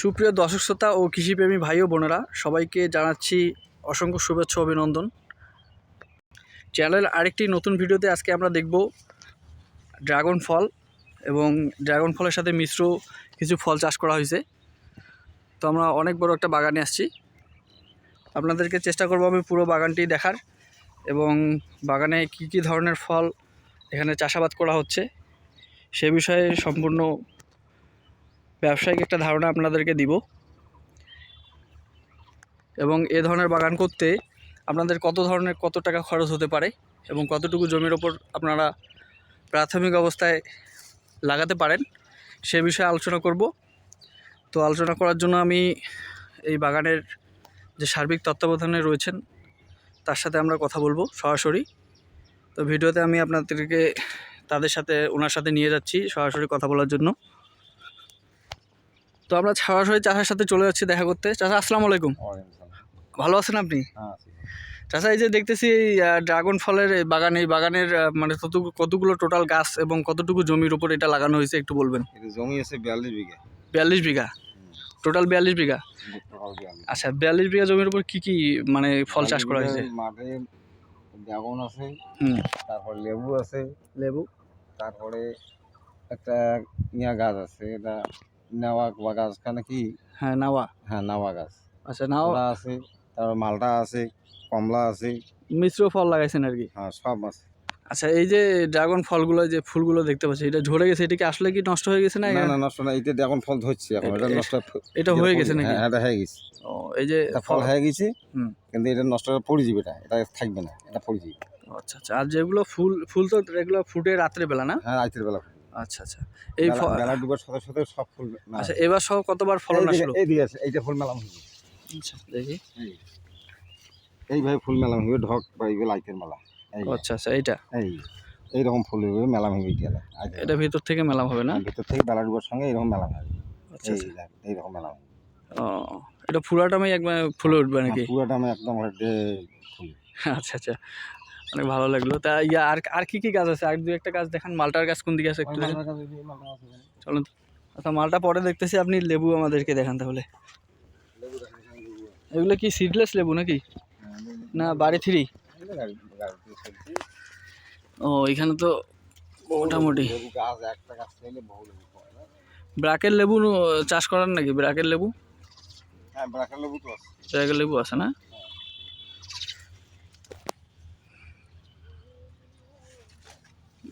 সুপ্রিয় দর্শক শ্রোতা ও কৃষিপ্রেমী ভাই ও বোনেরা, সবাইকে জানাচ্ছি অসংখ্য শুভেচ্ছা অভিনন্দন। চ্যানেল আরেকটি নতুন ভিডিওতে আজকে আমরা দেখব ড্রাগন ফল এবং ড্রাগন ফলের সাথে মিশ্র কিছু ফল চাষ করা হয়েছে। তো আমরা অনেক বড় একটা বাগানে আসছি। আপনাদেরকে চেষ্টা করব আমি পুরো বাগানটি দেখার এবং বাগানে কি কি ধরনের ফল এখানে চাষাবাদ করা হচ্ছে সে বিষয়ে সম্পূর্ণ ব্যবসায়িক একটা ধারণা আপনাদেরকে দিব। এবং এ ধরনের বাগান করতে আপনাদের কত ধরনের কত টাকা খরচ হতে পারে এবং কতটুকু জমির ওপর আপনারা প্রাথমিক অবস্থায় লাগাতে পারেন, সে বিষয়ে আলোচনা করব। তো আলোচনা করার জন্য আমি এই বাগানের যে সার্বিক তত্ত্বাবধানে রয়েছেন, তার সাথে আমরা কথা বলব সরাসরি। তো ভিডিওতে আমি আপনাদেরকে তাদের সাথে, ওনার সাথে নিয়ে যাচ্ছি সরাসরি কথা বলার জন্য। তো আমরা সরাসরি চাষার সাথে চলে যাচ্ছি দেখা করতে। চাষা আসসালামু আলাইকুম। ভালো আছেন আপনি? চাষা এই যে দেখতেছি ড্রাগন ফলের বাগান এই বাগানের মানে কতটুকু কতগুলো টোটাল গাছ এবং কতটুকু জমির উপর এটা লাগানো হয়েছে একটু বলবেন? জমি আছে বিয়াল্লিশ বিঘা। বিয়াল্লিশ বিঘা? টোটাল বিয়াল্লিশ বিঘা? আচ্ছা বিয়াল্লিশ বিঘা জমির উপর কি কি মানে ফল চাষ করা হয়েছে? মাঠে ড্রাগন আছে তারপর লেবু আছে লেবু? তারপরে একটা ইয়া গাছ আছে এটা নেওয়া বা গাছ খানে কি হ্যাঁ নাওয়া। হ্যাঁ নাওয়া গাছ। আচ্ছা নাও আছে তারপর মালটা আছে কমলা আছে। মিশ্র ফল লাগাইছেন আর কি? হ্যাঁ সব আছে। আচ্ছা এই যে ড্রাগন ফলগুলো যে ফুলগুলো দেখতে পাচ্ছি এটা ঝরে গেছে এটা কি আসলে কি নষ্ট হয়ে গেছে না না না নষ্ট না এটা ড্রাগন ফল ধরছে এখন এটা নষ্ট এটা হয়ে গেছে নাকি? হ্যাঁ এটা হয়ে গেছে। ও এই যে ফল হয়ে গেছে হুম। কিন্তু এটা নষ্ট হয়ে পড়ে যাবে এটা এটা থাকবে না এটা পড়ে যাবে আচ্ছা আচ্ছা আর যেগুলো ফুল ফুল তো এগুলো ফুটে রাত্রে বেলা না? হ্যাঁ রাতের বেলা আচ্ছা আচ্ছা। এই বেলা- ফ- ডুবার সাথে সাথে সব ফুল আচ্ছা এবার সহ কতবার ফলন আসলো? এইদিকে আছে এইটা ফুল মেলাম আচ্ছা দেখি। এইভাবে ফুল মেলাম হইবে ঢক বা এইগুলো লাইটের মেলা। আচ্ছা আচ্ছা এইটা? এই এইরকম ফুল হইবে মেলাম হইবে গেলে এটা ভিতর থেকে মেলাম হবে না? ভিতর থেকে বেলা ডুবার সঙ্গে এইরকম মেলাম হবে আচ্ছা এই আচ্ছা। এইরকম মেলাম হবে ও এটা পুরাটামেই একবার ফুলে উঠবে নাকি? পুরোটা আমি একদম ফুল। আচ্ছা আচ্ছা। অনেক ভালো লাগল। তা ইয়া আর আর কি কি গাছ আছে? আর দু একটা গাছ দেখান মালটার গাছ কোন দিকে আছে একটু চলুন। আচ্ছা মালটা পরে দেখতেছি আপনি লেবু আমাদেরকে দেখান তাহলে। এগুলো কি সিডলেস লেবু নাকি? না বাড়ি থ্রি। ও এখানে তো মোটামুটি। ব্রাকের লেবু চাষ করার নাকি? ব্রাকের লেবু? হ্যাঁ ব্রাকের লেবু তো আছে। ব্রাকের লেবু আছে না?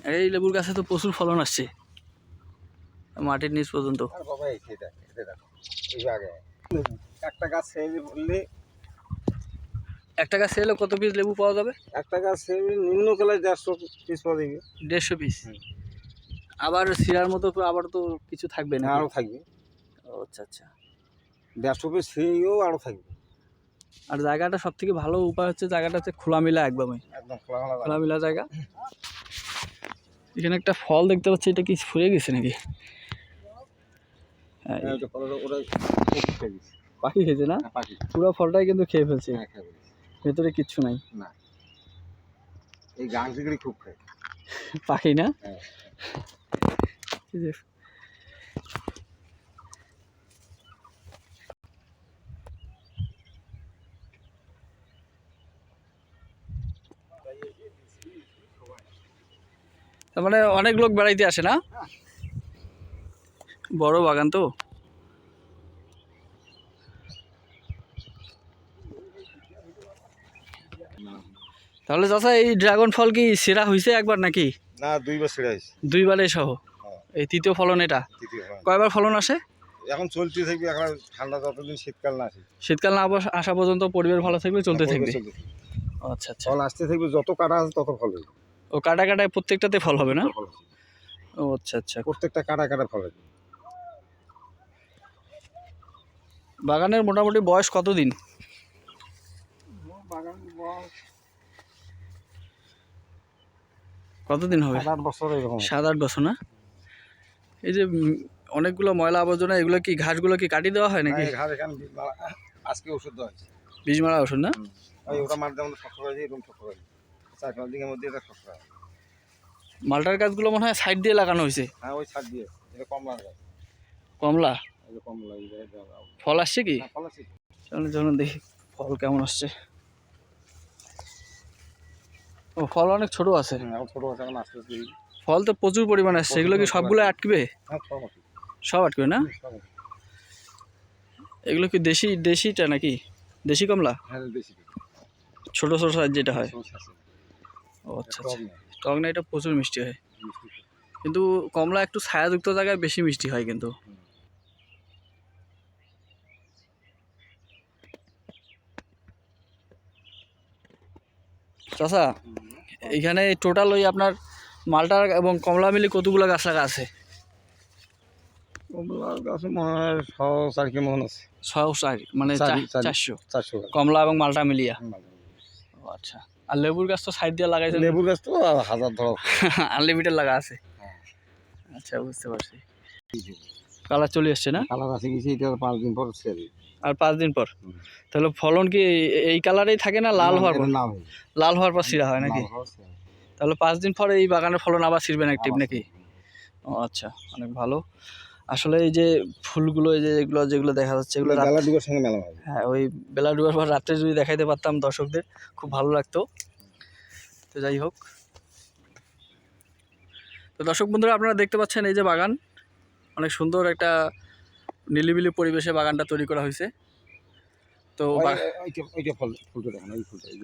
এই লেবুর গাছে তো প্রচুর ফলন আসছে। মাটির নিচ পর্যন্ত। একটা গাছ বললে একটা গাছ এলে কত পিস লেবু পাওয়া যাবে? একটা গাছ ছেড়ে নিম্ন কালায় দেড়শো পিস পাওয়া দিবে দেড়শো পিস আবার শিরার মতো আবার তো কিছু থাকবে না আরও থাকবে। আচ্ছা আচ্ছা। দেড়শো পিস সেও আরও থাকবে। আর জায়গাটা সব থেকে ভালো উপায় হচ্ছে জায়গাটা হচ্ছে খোলামেলা একদমই। একদম খোলামেলা জায়গা। এখানে একটা ফল দেখতে পাচ্ছি এটা কি ফুরে গেছে নাকি? হ্যাঁ। পাখি খেয়েছে না? হ্যাঁ, পাখি পুরো ফলটাই কিন্তু খেয়ে ফেলছে। হ্যাঁ খেয়ে দিছে। ভেতরে কিচ্ছু নাই। না। এই খুব খায়। পাখি না? তার মানে অনেক লোক বেড়াইতে আসে না? বড় বাগান তো। তাহলে চাচা এই ড্রাগন ফল কি সেরা হয়েছে একবার নাকি? না দুই বছর হয়েছে দুইবারে সহ? হ্যাঁ। এই তৃতীয় ফলন এটা? কয়বার ফলন আসে? এখন চলতে থাকবে এখন ঠান্ডা যতদিন শীতকাল না আসে। শীতকাল না আসা পর্যন্ত পরিবেশ ভালো থাকবে চলতে থাকবে? চলতে থাকবে। আচ্ছা আচ্ছা। ফল আসতে থাকবে যত কাটা আছে তত ফল হবে ও কাটা কাটায় প্রত্যেকটাতে ফল হবে না? ফল। ও আচ্ছা আচ্ছা। প্রত্যেকটা কাটা কাটা ফল হবে। বাগানের মোটামুটি বয়স কতদিন? কতদিন হবে? সাত আট বছর এরকম সাত আট বছর না? এই যে উম, অনেকগুলো ময়লা আবর্জনা এগুলো কি ঘাসগুলো কি কাটি দেওয়া হয় নাকি? হ্যাঁ, ঘাস এখানে আজকে ওষুধ দেওয়া হয়েছে। বীজ মারা ওষুধ না? ওই ওটা মার যেমন শক্ত হয়েছে এরকম শক্ত হয়েছে চার পাঁচ দিনের মধ্যে এটা শক্ত মালটার গাছগুলো মনে হয় সাইড দিয়ে লাগানো হয়েছে। হ্যাঁ ওই দিয়ে। এটা কমলা ফল আসছে কি? ফল আছে চলুন চলুন দেখি ফল কেমন আসছে। ও ফল অনেক ছোট আছে। ছোট আছে এখন আস্তে আস্তে ফল তো প্রচুর পরিমাণে আসছে। এগুলো কি সবগুলো আটকবে? হ্যাঁ সব আটকবে। না। এগুলো কি দেশি দেশিটা নাকি? দেশি কমলা? হ্যাঁ ছোট ছোট সাইজ যেটা হয়। ও আচ্ছা টক আচ্ছা না, এটা প্রচুর মিষ্টি হয়। কিন্তু কমলা একটু ছায়াযুক্ত জায়গায় বেশি মিষ্টি হয় কিন্তু। হুম। এখানে টোটাল ওই আপনার মালটা এবং কমলা মিলে কতগুলো গাছ লাগা আছে? কমলা গাছ মনে হয় চার কি মন আছে। চার মানে। চারশো। চারশো কমলা এবং মালটা মিলিয়া। আচ্ছা। আর লেবুর গাছ তো সাইড দিয়ে লাগাইছে লেবু গাছ তো হাজার ধরো। আনলিমিটেড লাগা আছে? হ্যাঁ। আচ্ছা বুঝতে পারছি। কালার চলে আসছে না? কালার আছে গেছি এটা পাঁচ দিন পর আর পাঁচ দিন পর? তাহলে ফলন কি এই- কালারেই থাকে না লাল হওয়ার পর? লাল হওয়ার পর সিরা হয় নাকি। তাহলে পাঁচ দিন পরে এই বাগানের ফলন আবার ছিড়বেন আবার নাকি? ও আচ্ছা অনেক ভালো। আসলে এই যে ফুলগুলো এই যে এগুলো যেগুলো দেখা যাচ্ছে এগুলো বেলা দুটোর সঙ্গে মেলা হবে হ্যাঁ ওই বেলা ডুবার পর রাত্রে যদি দেখাইতে পারতাম দর্শকদের খুব ভালো লাগতো। তো যাই হোক। তো দর্শক বন্ধুরা আপনারা দেখতে পাচ্ছেন এই যে বাগান। অনেক সুন্দর একটা নিলিবিলি পরিবেশে বাগানটা তৈরি করা হয়েছে। তো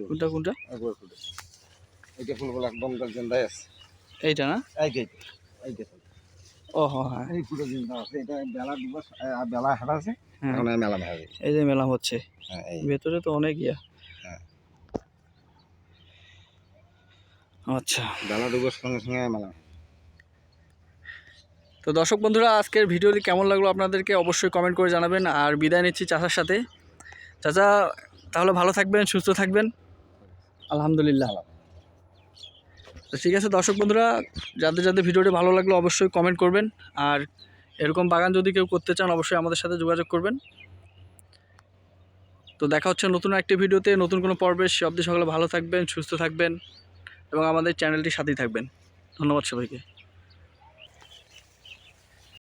কোনটা কোনটা? এইটা ফুলগুলো একদম আছে। এইটা না? এই এইটা ও হ্যাঁ। হ্যাঁ এই ফুলটা জিন্দা আছে এটা বেলা দুবার বেলা হাঁটা আছে হ্যাঁ। এখন মেলা হবে এই যে মেলা হচ্ছে। হ্যাঁ এই। ভেতরে তো অনেক ইয়া। হ্যাঁ। আচ্ছা। বেলা দুবার সঙ্গে সঙ্গে মেলা। তো দর্শক বন্ধুরা আজকের ভিডিওটি কেমন লাগল আপনাদেরকে অবশ্যই কমেন্ট করে জানাবেন। আর বিদায় নিচ্ছি চাচার সাথে। চাচা তাহলে ভালো থাকবেন সুস্থ থাকবেন। আলহামদুলিল্লাহ। তো ঠিক আছে, দর্শক বন্ধুরা, যাদের যাদের ভিডিওটি ভালো লাগল অবশ্যই কমেন্ট করবেন। আর এরকম বাগান যদি কেউ করতে চান, অবশ্যই আমাদের সাথে যোগাযোগ করবেন। তো দেখা হচ্ছে নতুন একটি ভিডিওতে, নতুন কোনো পর্বে। সে অবধি সকলে ভালো থাকবেন, সুস্থ থাকবেন এবং আমাদের চ্যানেলটি সাথেই থাকবেন। ধন্যবাদ সবাইকে।